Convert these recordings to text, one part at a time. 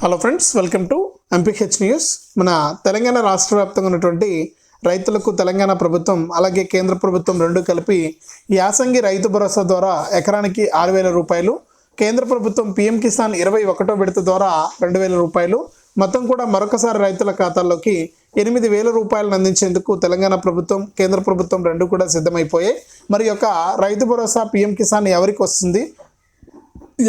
Hello friends welcome to MPH news మన తెలంగాణ రాష్ట్ర వ్యాప్తంగా ఉన్నటువంటి రైతులకు తెలంగాణ ప్రభుత్వం అలాగే కేంద్ర ప్రభుత్వం రెండు కలిపి యాసంగి రైతు భరోసా ద్వారా ఎకరానికి ఆరు వేల రూపాయలు కేంద్ర ప్రభుత్వం పీఎం కిసాన్ ఇరవై ఒకటో విడత ద్వారా రెండు వేల రూపాయలు మొత్తం కూడా మరొకసారి రైతుల ఖాతాల్లోకి ఎనిమిది వేల రూపాయలను అందించేందుకు తెలంగాణ ప్రభుత్వం కేంద్ర ప్రభుత్వం రెండు కూడా సిద్ధమైపోయాయి. మరి యొక్క రైతు భరోసా పీఎం కిసాన్ ఎవరికి వస్తుంది?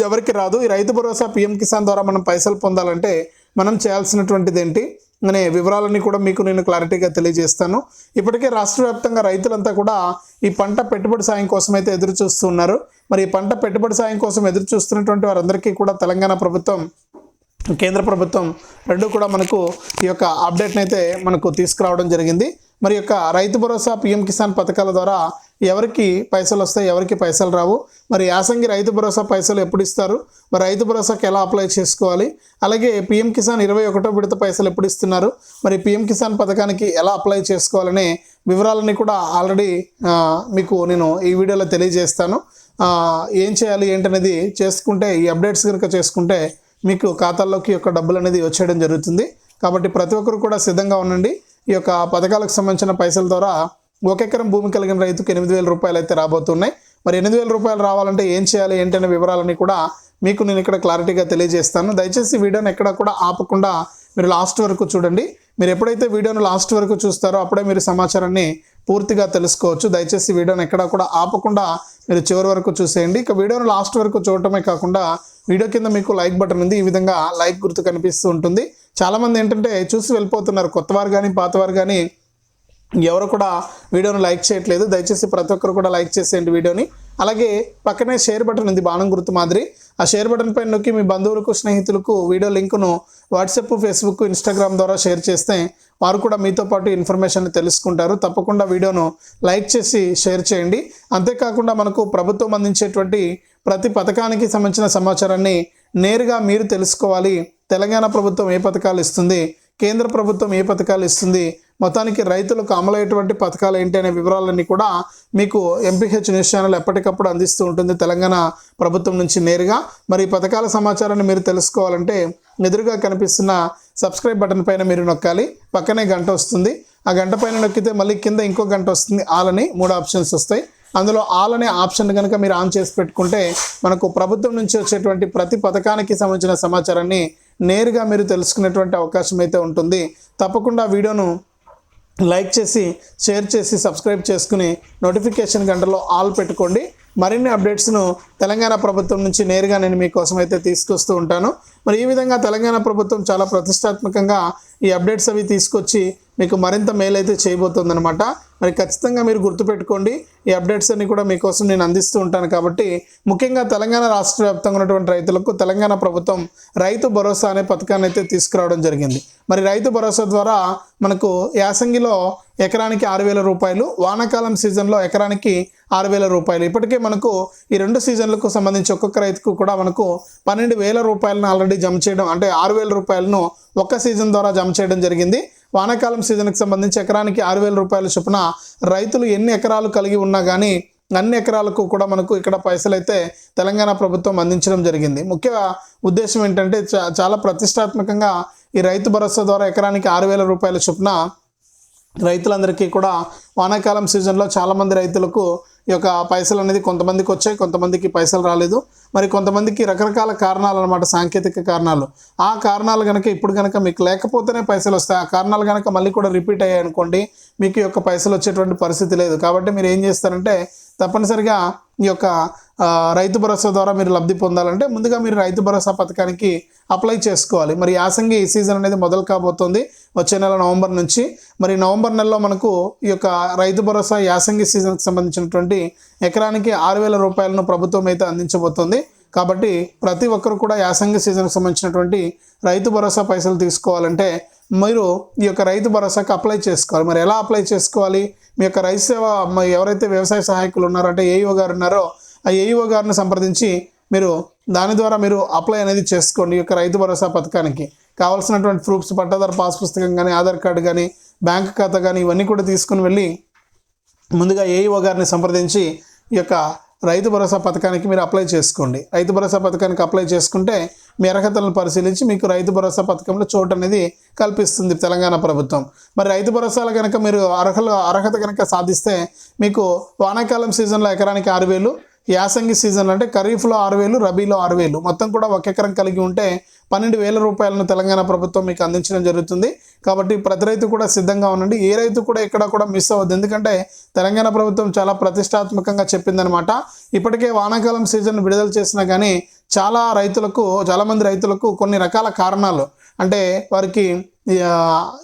ఎవరికి రాదు. ఈ రైతు భరోసా పీఎం కిసాన్ ద్వారా మనం పైసలు పొందాలంటే మనం చేయాల్సినటువంటిది ఏంటి అనే వివరాలన్నీ కూడా మీకు నేను క్లారిటీగా తెలియజేస్తాను. ఇప్పటికే రాష్ట్ర వ్యాప్తంగా రైతులంతా కూడా ఈ పంట పెట్టుబడి సాయం కోసం అయితే ఎదురు చూస్తున్నారు మరి ఈ పంట పెట్టుబడి సాయం కోసం ఎదురు చూస్తున్నటువంటి వారందరికీ కూడా తెలంగాణ ప్రభుత్వం కేంద్ర ప్రభుత్వం రెండు కూడా మనకు ఈ యొక్క అప్డేట్ని అయితే మనకు తీసుకురావడం జరిగింది. మరి యొక్క రైతు భరోసా పిఎం కిసాన్ పథకాల ద్వారా ఎవరికి పైసలు వస్తాయి ఎవరికి పైసలు రావు? మరి యాసంగి రైతు భరోసా పైసలు ఎప్పుడు ఇస్తారు? మరి రైతు భరోసాకి ఎలా అప్లై చేసుకోవాలి? అలాగే పిఎం కిసాన్ ఇరవై ఒకటో విడత పైసలు ఎప్పుడు ఇస్తున్నారు? మరి పిఎం కిసాన్ పథకానికి ఎలా అప్లై చేసుకోవాలనే వివరాలన్నీ కూడా ఆల్రెడీ మీకు నేను ఈ వీడియోలో తెలియజేస్తాను. ఏం చేయాలి ఏంటనేది చేసుకుంటే ఈ అప్డేట్స్ కనుక చేసుకుంటే మీకు ఖాతాల్లోకి యొక్క డబ్బులు అనేది వచ్చేయడం జరుగుతుంది. కాబట్టి ప్రతి ఒక్కరు కూడా సిద్ధంగా ఉండండి. ఈ యొక్క పథకాలకు సంబంధించిన పైసల ద్వారా ఒక ఎకరం భూమి కలిగిన రైతుకు ఎనిమిది వేల రూపాయలు అయితే రాబోతున్నాయి. మరి ఎనిమిది వేల రూపాయలు రావాలంటే ఏం చేయాలి ఏంటనే వివరాలని కూడా మీకు నేను ఇక్కడ క్లారిటీగా తెలియజేస్తాను. దయచేసి వీడియోని ఎక్కడ కూడా ఆపకుండా మీరు లాస్ట్ వరకు చూడండి. మీరు ఎప్పుడైతే వీడియోను లాస్ట్ వరకు చూస్తారో అప్పుడే మీరు సమాచారాన్ని పూర్తిగా తెలుసుకోవచ్చు. దయచేసి వీడియోని ఎక్కడా కూడా ఆపకుండా మీరు చివరి వరకు చూసేయండి. ఇక వీడియోను లాస్ట్ వరకు చూడటమే కాకుండా వీడియో కింద మీకు లైక్ బటన్ ఉంది. ఈ విధంగా లైక్ గుర్తు కనిపిస్తూ ఉంటుంది. చాలామంది ఏంటంటే చూసి వెళ్ళిపోతున్నారు. కొత్తవారు కానీ పాతవారు కానీ ఎవరు కూడా వీడియోను లైక్ చేయట్లేదు. దయచేసి ప్రతి ఒక్కరు కూడా లైక్ చేసేయండి వీడియోని. అలాగే పక్కనే షేర్ బటన్ ఉంది బాణం గుర్తు మాదిరి. ఆ షేర్ బటన్ పైన నొక్కి మీ బంధువులకు స్నేహితులకు వీడియో లింకును వాట్సాప్ ఫేస్బుక్ ఇన్స్టాగ్రామ్ ద్వారా షేర్ చేస్తే వారు కూడా మీతో పాటు ఇన్ఫర్మేషన్ తెలుసుకుంటారు. తప్పకుండా వీడియోను లైక్ చేసి షేర్ చేయండి. అంతేకాకుండా మనకు ప్రభుత్వం అందించేటువంటి ప్రతి పథకానికి సంబంధించిన సమాచారాన్ని నేరుగా మీరు తెలుసుకోవాలి. తెలంగాణ ప్రభుత్వం ఏ పథకాలు ఇస్తుంది? కేంద్ర ప్రభుత్వం ఏ పథకాలు ఇస్తుంది? మొత్తానికి రైతులకు అమలయ్యేటువంటి పథకాలు ఏంటి అనే వివరాలన్నీ కూడా మీకు ఎంపీహెచ్ న్యూస్ ఛానల్ ఎప్పటికప్పుడు అందిస్తూ ఉంటుంది. తెలంగాణ ప్రభుత్వం నుంచి నేరుగా. మరి ఈ పథకాల సమాచారాన్ని మీరు తెలుసుకోవాలంటే ఎదురుగా కనిపిస్తున్న సబ్స్క్రైబ్ బటన్ పైన మీరు నొక్కాలి. పక్కనే గంట వస్తుంది. ఆ గంట పైన నొక్కితే మళ్ళీ కింద ఇంకో గంట వస్తుంది. ఆలని మూడు ఆప్షన్స్ వస్తాయి. అందులో ఆల్ అనే ఆప్షన్ కనుక మీరు ఆన్ చేసి పెట్టుకుంటే మనకు ప్రభుత్వం నుంచి వచ్చేటువంటి ప్రతి పథకానికి సంబంధించిన సమాచారాన్ని నేరుగా మీరు తెలుసుకునేటువంటి అవకాశం అయితే ఉంటుంది. తప్పకుండా వీడియోను లైక్ చేసి షేర్ చేసి సబ్స్క్రైబ్ చేసుకుని నోటిఫికేషన్ గంటలో ఆల్ పెట్టుకోండి. మరిన్ని అప్డేట్స్ను తెలంగాణ ప్రభుత్వం నుంచి నేరుగా నేను మీకోసం అయితే తీసుకొస్తూ ఉంటాను. మరి ఈ విధంగా తెలంగాణ ప్రభుత్వం చాలా ప్రతిష్టాత్మకంగా ఈ అప్డేట్స్ అవి తీసుకొచ్చి మీకు మరింత మేలైతే అయితే మరి ఖచ్చితంగా మీరు గుర్తుపెట్టుకోండి. ఈ అప్డేట్స్ అన్ని కూడా మీకోసం నేను అందిస్తూ ఉంటాను కాబట్టి ముఖ్యంగా తెలంగాణ రాష్ట్ర వ్యాప్తంగా ఉన్నటువంటి రైతులకు తెలంగాణ ప్రభుత్వం రైతు భరోసా అనే పథకాన్ని అయితే తీసుకురావడం జరిగింది. మరి రైతు భరోసా ద్వారా మనకు యాసంగిలో ఎకరానికి ఆరు వేల రూపాయలు వానాకాలం సీజన్లో ఎకరానికి ఆరు వేల రూపాయలు. ఇప్పటికే మనకు ఈ రెండు సీజన్లకు సంబంధించి ఒక్కొక్క రైతుకు కూడా మనకు పన్నెండు వేల రూపాయలను ఆల్రెడీ జమ చేయడం అంటే ఆరు వేల రూపాయలను ఒక్క సీజన్ ద్వారా జమ చేయడం జరిగింది. వానాకాలం సీజన్కి సంబంధించి ఎకరానికి ఆరు వేల రూపాయల చొప్పున రైతులు ఎన్ని ఎకరాలు కలిగి ఉన్నా కానీ అన్ని ఎకరాలకు కూడా మనకు ఇక్కడ పైసలు అయితే తెలంగాణ ప్రభుత్వం అందించడం జరిగింది. ముఖ్య ఉద్దేశం ఏంటంటే చా- చాలా ప్రతిష్టాత్మకంగా ఈ రైతు భరోసా ద్వారా ఎకరానికి ఆరు వేల రూపాయల చొప్పున రైతులందరికీ కూడా వానాకాలం సీజన్లో చాలామంది రైతులకు ఈ యొక్క పైసలు అనేది కొంతమందికి వచ్చాయి కొంతమందికి పైసలు రాలేదు. మరి కొంతమందికి రకరకాల కారణాలు అనమాట సాంకేతిక కారణాలు. ఆ కారణాలు కనుక ఇప్పుడు కనుక మీకు లేకపోతేనే పైసలు వస్తాయి. ఆ కారణాలు కనుక మళ్ళీ కూడా రిపీట్ అయ్యాయి అనుకోండి మీకు ఈ యొక్క పైసలు వచ్చేటువంటి పరిస్థితి లేదు. కాబట్టి మీరు ఏం చేస్తారంటే తప్పనిసరిగా ఈ యొక్క రైతు భరోసా ద్వారా మీరు లబ్ధి పొందాలంటే ముందుగా మీరు రైతు భరోసా పథకానికి అప్లై చేసుకోవాలి. మరి యాసంగి ఈ సీజన్ అనేది మొదలు కాబోతోంది. వచ్చే నెల నవంబర్ నుంచి. మరి నవంబర్ నెలలో మనకు ఈ యొక్క రైతు భరోసా యాసంగి సీజన్కి సంబంధించినటువంటి ఎకరానికి ఆరు వేల రూపాయలను ప్రభుత్వం అయితే అందించబోతోంది. కాబట్టి ప్రతి ఒక్కరు కూడా యాసంగి సీజన్కి సంబంధించినటువంటి రైతు భరోసా పైసలు తీసుకోవాలంటే మీరు ఈ యొక్క రైతు భరోసాకి అప్లై చేసుకోవాలి. మరి ఎలా అప్లై చేసుకోవాలి? మీ యొక్క రైతు సేవ ఎవరైతే వ్యవసాయ సహాయకులు ఉన్నారో అంటే ఏఈఓ గారు ఉన్నారో ఆ ఏఈఓ గారిని సంప్రదించి మీరు దాని ద్వారా మీరు అప్లై అనేది చేసుకోండి ఈ యొక్క రైతు భరోసా పథకానికి. కావాల్సినటువంటి ప్రూఫ్స్ పట్టాదారు పాస్ పుస్తకం కానీ ఆధార్ కార్డు కానీ బ్యాంక్ ఖాతా కానీ ఇవన్నీ కూడా తీసుకుని వెళ్ళి ముందుగా ఏఈఓ గారిని సంప్రదించి ఈ యొక్క రైతు భరోసా పథకానికి మీరు అప్లై చేసుకోండి. రైతు భరోసా పథకానికి అప్లై చేసుకుంటే మీ అర్హతలను పరిశీలించి మీకు రైతు భరోసా పథకంలో చోటు అనేది కల్పిస్తుంది తెలంగాణ ప్రభుత్వం. మరి రైతు భరోసాలు కనుక మీరు అర్హలు అర్హత కనుక సాధిస్తే మీకు వానాకాలం సీజన్లో ఎకరానికి ఆరు వేలు యాసంగి సీజన్ అంటే ఖరీఫ్లో ఆరు వేలు రబీలో ఆరు వేలు. మొత్తం కూడా ఒక ఎకరం కలిగి ఉంటే పన్నెండు వేల రూపాయలను తెలంగాణ ప్రభుత్వం మీకు అందించడం జరుగుతుంది. కాబట్టి ప్రతి రైతు కూడా సిద్ధంగా ఉండండి. ఏ రైతు కూడా ఎక్కడ కూడా మిస్ అవ్వద్దు. ఎందుకంటే తెలంగాణ ప్రభుత్వం చాలా ప్రతిష్టాత్మకంగా చెప్పిందనమాట ఇప్పటికే వానాకాలం సీజన్ విడుదల చేసినా కానీ చాలా రైతులకు చాలామంది రైతులకు కొన్ని రకాల కారణాలు. అంటే వారికి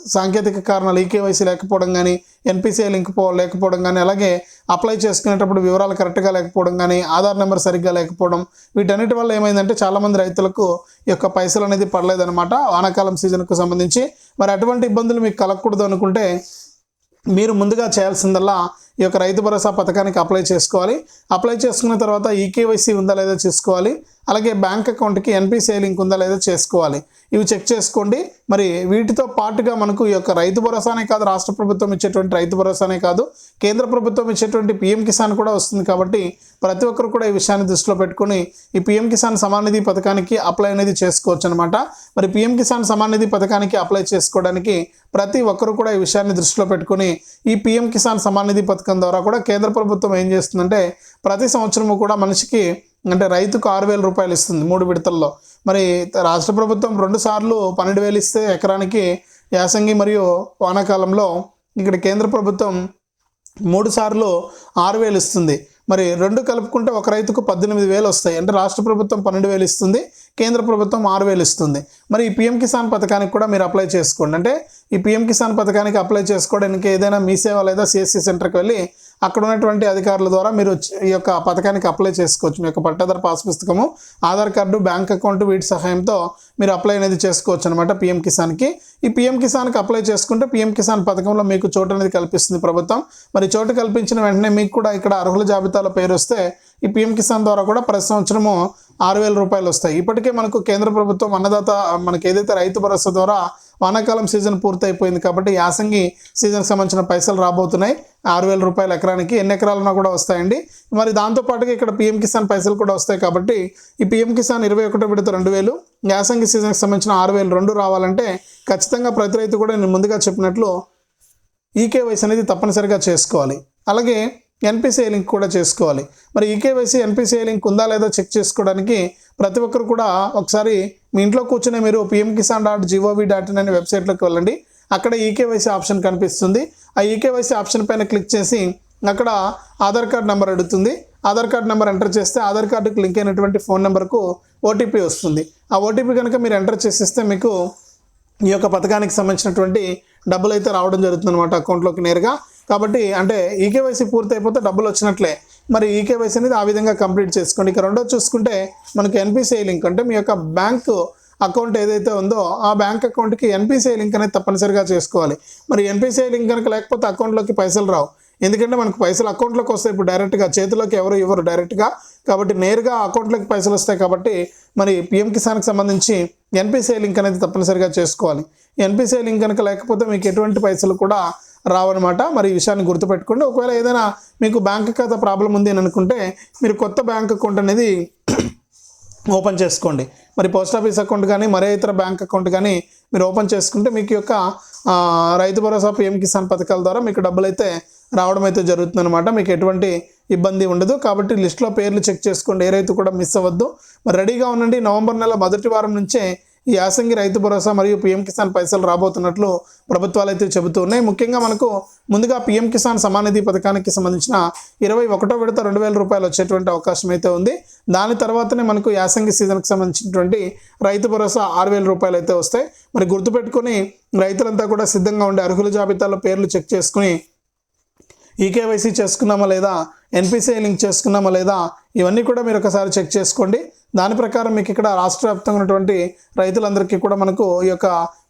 సాంకేతిక కారణాలు ఈకేవైసీ లేకపోవడం కానీ ఎన్పిసిఐ లింక్ పో లేకపోవడం కానీ అలాగే అప్లై చేసుకునేటప్పుడు వివరాలు కరెక్ట్గా లేకపోవడం కానీ ఆధార్ నెంబర్ సరిగ్గా లేకపోవడం వీటన్నిటి వల్ల ఏమైందంటే చాలామంది రైతులకు ఈ యొక్క పైసలు అనేది పడలేదన్నమాట. వానాకాలం సీజన్కు సంబంధించి. మరి అటువంటి ఇబ్బందులు మీకు కలగకూడదు అనుకుంటే మీరు ముందుగా చేయాల్సిందల్లా ఈ యొక్క రైతు భరోసా పథకానికి అప్లై చేసుకోవాలి. అప్లై చేసుకున్న తర్వాత ఈకేవైసీ ఉందా లేదా చూసుకోవాలి. అలాగే బ్యాంక్ అకౌంట్కి ఎన్పిసిఐ లింక్ ఉందా లేదా చేసుకోవాలి. ఇవి చెక్ చేసుకోండి. మరి వీటితో పాటుగా మనకు ఈ యొక్క రైతు భరోసానే కాదు రాష్ట్ర ప్రభుత్వం ఇచ్చేటువంటి రైతు భరోసానే కాదు కేంద్ర ప్రభుత్వం ఇచ్చేటువంటి పిఎం కిసాన్ కూడా వస్తుంది కాబట్టి ప్రతి ఒక్కరు కూడా ఈ విషయాన్ని దృష్టిలో పెట్టుకొని ఈ పిఎం కిసాన్ సమాన్ నిధి పథకానికి అప్లై అనేది చేసుకోవచ్చు అనమాట మరి పిఎం కిసాన్ సమాన్ నిధి పథకానికి అప్లై చేసుకోవడానికి ప్రతి ఒక్కరు కూడా ఈ విషయాన్ని దృష్టిలో పెట్టుకొని ఈ పిఎం కిసాన్ సమాన్ నిధి పథకం ద్వారా కూడా కేంద్ర ప్రభుత్వం ఏం చేస్తుందంటే ప్రతి సంవత్సరము కూడా మనిషికి అంటే రైతుకు ఆరు వేల రూపాయలు ఇస్తుంది మూడు విడతల్లో. మరి రాష్ట్ర ప్రభుత్వం రెండు సార్లు పన్నెండు వేలు ఇస్తే ఎకరానికి యాసంగి మరియు వానాకాలంలో ఇక్కడ కేంద్ర ప్రభుత్వం మూడు సార్లు ఆరు వేలు ఇస్తుంది. మరి రెండు కలుపుకుంటే ఒక రైతుకు పద్దెనిమిది వేలు వస్తాయి. అంటే రాష్ట్ర ప్రభుత్వం పన్నెండు వేలు ఇస్తుంది. కేంద్ర ప్రభుత్వం ఆరు వేలు ఇస్తుంది. మరి ఈ పిఎం కిసాన్ పథకానికి కూడా మీరు అప్లై చేసుకోండి. అంటే ఈ పిఎం కిసాన్ పథకానికి అప్లై చేసుకోవడానికి ఏదైనా మీ సేవ లేదా సిఎస్సి సెంటర్కి వెళ్ళి అక్కడ ఉన్నటువంటి అధికారుల ద్వారా మీరు ఈ యొక్క పథకానికి అప్లై చేసుకోవచ్చు. మీ యొక్క పట్టాదారు పాస్ పుస్తకము ఆధార్ కార్డు బ్యాంక్ అకౌంట్ వీటి సహాయంతో మీరు అప్లై అనేది చేసుకోవచ్చు అనమాట పిఎం కిసాన్కి. ఈ పిఎం కిసాన్కి అప్లై చేసుకుంటే పిఎం కిసాన్ పథకంలో మీకు చోటు అనేది కల్పిస్తుంది ప్రభుత్వం. మరి చోటు కల్పించిన వెంటనే మీకు కూడా ఇక్కడ అర్హుల జాబితాలో పేరు వస్తే ఈ పిఎం కిసాన్ ద్వారా కూడా ప్రతి సంవత్సరము ఆరు వేల రూపాయలు వస్తాయి. ఇప్పటికే మనకు కేంద్ర ప్రభుత్వం అన్నదాత మనకి ఏదైతే రైతు భరోసా ద్వారా వానాకాలం సీజన్ పూర్తయిపోయింది కాబట్టి యాసంగి సీజన్కి సంబంధించిన పైసలు రాబోతున్నాయి. ఆరు వేల రూపాయలు ఎకరానికి ఎన్ని ఎకరాలన్నా కూడా వస్తాయండి. మరి దాంతోపాటుగా ఇక్కడ పిఎం కిసాన్ పైసలు కూడా వస్తాయి కాబట్టి ఈ పిఎం కిసాన్ ఇరవై ఒకటో విడత రెండు వేలు యాసంగి సీజన్కి సంబంధించిన ఆరు వేలు రెండు రావాలంటే ఖచ్చితంగా ప్రతి రైతు కూడా నేను ముందుగా చెప్పినట్లు ఈకేవైసీ అనేది తప్పనిసరిగా చేసుకోవాలి. అలాగే ఎన్పిసిఐ లింక్ కూడా చేసుకోవాలి. మరి ఈకేవైసీ ఎన్పిసిఐ లింక్ ఉందా లేదా చెక్ చేసుకోవడానికి ప్రతి ఒక్కరు కూడా ఒకసారి మీ ఇంట్లో కూర్చునే మీరు PM Kisan dot gov dot in అనే వెబ్సైట్లోకి వెళ్ళండి. అక్కడ ఈకేవైసీ ఆప్షన్ కనిపిస్తుంది. ఆ ఈకేవైసీ ఆప్షన్ పైన క్లిక్ చేసి అక్కడ ఆధార్ కార్డ్ నెంబర్ అడుగుతుంది. ఆధార్ కార్డ్ నెంబర్ ఎంటర్ చేస్తే ఆధార్ కార్డుకు లింక్ అయినటువంటి ఫోన్ నెంబర్కు ఓటీపీ వస్తుంది. ఆ ఓటీపీ కనుక మీరు ఎంటర్ చేసేస్తే మీకు ఈ యొక్క పథకానికి సంబంధించినటువంటి డబ్బులు అయితే రావడం జరుగుతుంది అనమాట అకౌంట్లోకి నేరుగా. కాబట్టి అంటే ఈకేవైసీ పూర్తి అయిపోతే డబ్బులు వచ్చినట్లే. మరి ఈకేవైసీ అనేది ఆ విధంగా కంప్లీట్ చేసుకోండి. ఇక రెండో చూసుకుంటే మనకు ఎన్పిసిఐ లింక్ అంటే మీ యొక్క బ్యాంకు అకౌంట్ ఏదైతే ఉందో ఆ బ్యాంక్ అకౌంట్కి ఎన్పిసిఐ లింక్ అనేది తప్పనిసరిగా చేసుకోవాలి. మరి ఎన్పిసిఐ లింక్ కనుక లేకపోతే అకౌంట్లోకి పైసలు రావు. ఎందుకంటే మనకు పైసలు అకౌంట్లోకి వస్తాయి. ఇప్పుడు డైరెక్ట్గా చేతిలోకి ఎవరు ఇవ్వరు డైరెక్ట్గా. కాబట్టి నేరుగా అకౌంట్లోకి పైసలు వస్తాయి కాబట్టి మరి పిఎం కిసాన్కి సంబంధించి ఎన్పిసిఐ లింక్ అనేది తప్పనిసరిగా చేసుకోవాలి. ఎన్పిసిఐ లింక్ కనుక లేకపోతే మీకు ఎటువంటి పైసలు కూడా రావన్నమాట మరి ఈ విషయాన్ని గుర్తుపెట్టుకోండి. ఒకవేళ ఏదైనా మీకు బ్యాంక్ ఖాతా ప్రాబ్లం ఉంది అని అనుకుంటే మీరు కొత్త బ్యాంక్ అకౌంట్ అనేది ఓపెన్ చేసుకోండి. మరి పోస్ట్ ఆఫీస్ అకౌంట్ కానీ మరే ఇతర బ్యాంక్ అకౌంట్ కానీ మీరు ఓపెన్ చేసుకుంటే మీకు యొక్క రైతు భరోసా పిఎం కిసాన్ పథకాల ద్వారా మీకు డబ్బులు అయితే రావడం అయితే జరుగుతుంది అనమాట మీకు ఎటువంటి ఇబ్బంది ఉండదు. కాబట్టి లిస్ట్లో పేర్లు చెక్ చేసుకోండి. ఏ రైతు కూడా మిస్ అవ్వద్దు. మరి రెడీగా ఉండండి. నవంబర్ నెల మొదటి వారం నుంచే ఈ యాసంగి రైతు భరోసా మరియు పీఎం కిసాన్ పైసలు రాబోతున్నట్లు ప్రభుత్వాలు అయితే చెబుతూ ఉన్నాయి. ముఖ్యంగా మనకు ముందుగా పీఎం కిసాన్ సమానిధి పథకానికి సంబంధించిన ఇరవై ఒకటో విడత రెండు వేల రూపాయలు వచ్చేటువంటి అవకాశం అయితే ఉంది. దాని తర్వాతనే మనకు యాసంగి సీజన్కి సంబంధించినటువంటి రైతు భరోసా ఆరు వేల రూపాయలు అయితే వస్తాయి. మరి గుర్తుపెట్టుకొని రైతులంతా కూడా సిద్ధంగా ఉండే అర్హుల జాబితాలో పేర్లు చెక్ చేసుకుని ఈకేవైసీ చేసుకున్నామా లేదా? ఎన్పిసిఐ లింక్ చేసుకున్నామా లేదా? ఇవన్నీ కూడా మీరు ఒకసారి చెక్ చేసుకోండి. దాని ప్రకారం మీకు ఇక్కడ రాష్ట్ర వ్యాప్తంగా ఉన్నటువంటి రైతులందరికీ కూడా మనకు ఈ యొక్క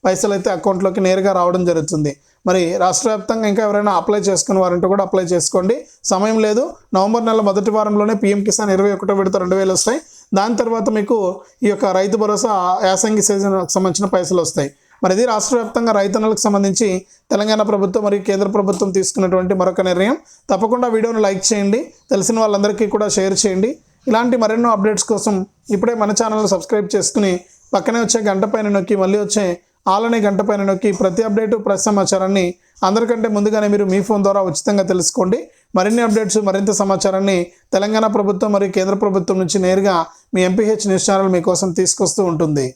పైసలు అయితే అకౌంట్లోకి నేరుగా రావడం జరుగుతుంది. మరి రాష్ట్ర వ్యాప్తంగా ఇంకా ఎవరైనా అప్లై చేసుకున్న వారంటే కూడా అప్లై చేసుకోండి. సమయం లేదు. నవంబర్ నెల మొదటి వారంలోనే పీఎం కిసాన్ ఇరవై ఒకటో విడత రెండు వేలు వస్తాయి. దాని తర్వాత మీకు ఈ యొక్క రైతు భరోసా యాసంగి సీజన్కి సంబంధించిన పైసలు వస్తాయి. మరి ఇది రాష్ట్ర వ్యాప్తంగా రైతన్నలకు సంబంధించి తెలంగాణ ప్రభుత్వం మరియు కేంద్ర ప్రభుత్వం తీసుకున్నటువంటి మరొక నిర్ణయం. తప్పకుండా వీడియోను లైక్ చేయండి తెలిసిన వాళ్ళందరికీ కూడా షేర్ చేయండి. ఇలాంటి మరెన్నో అప్డేట్స్ కోసం ఇప్పుడే మన ఛానల్ సబ్స్క్రైబ్ చేసుకుని పక్కనే వచ్చే గంట పైన నొక్కి మళ్ళీ వచ్చే ఆలనే గంట పైన నొక్కి ప్రతి అప్డేటు ప్రతి సమాచారాన్ని అందరికంటే ముందుగానే మీరు మీ ఫోన్ ద్వారా ఉచితంగా తెలుసుకోండి. మరిన్ని అప్డేట్స్ మరింత సమాచారాన్ని తెలంగాణ ప్రభుత్వం మరియు కేంద్ర ప్రభుత్వం నుంచి నేరుగా మీ ఎంపీహెచ్ న్యూస్ ఛానల్ మీకోసం తీసుకొస్తూ ఉంటుంది.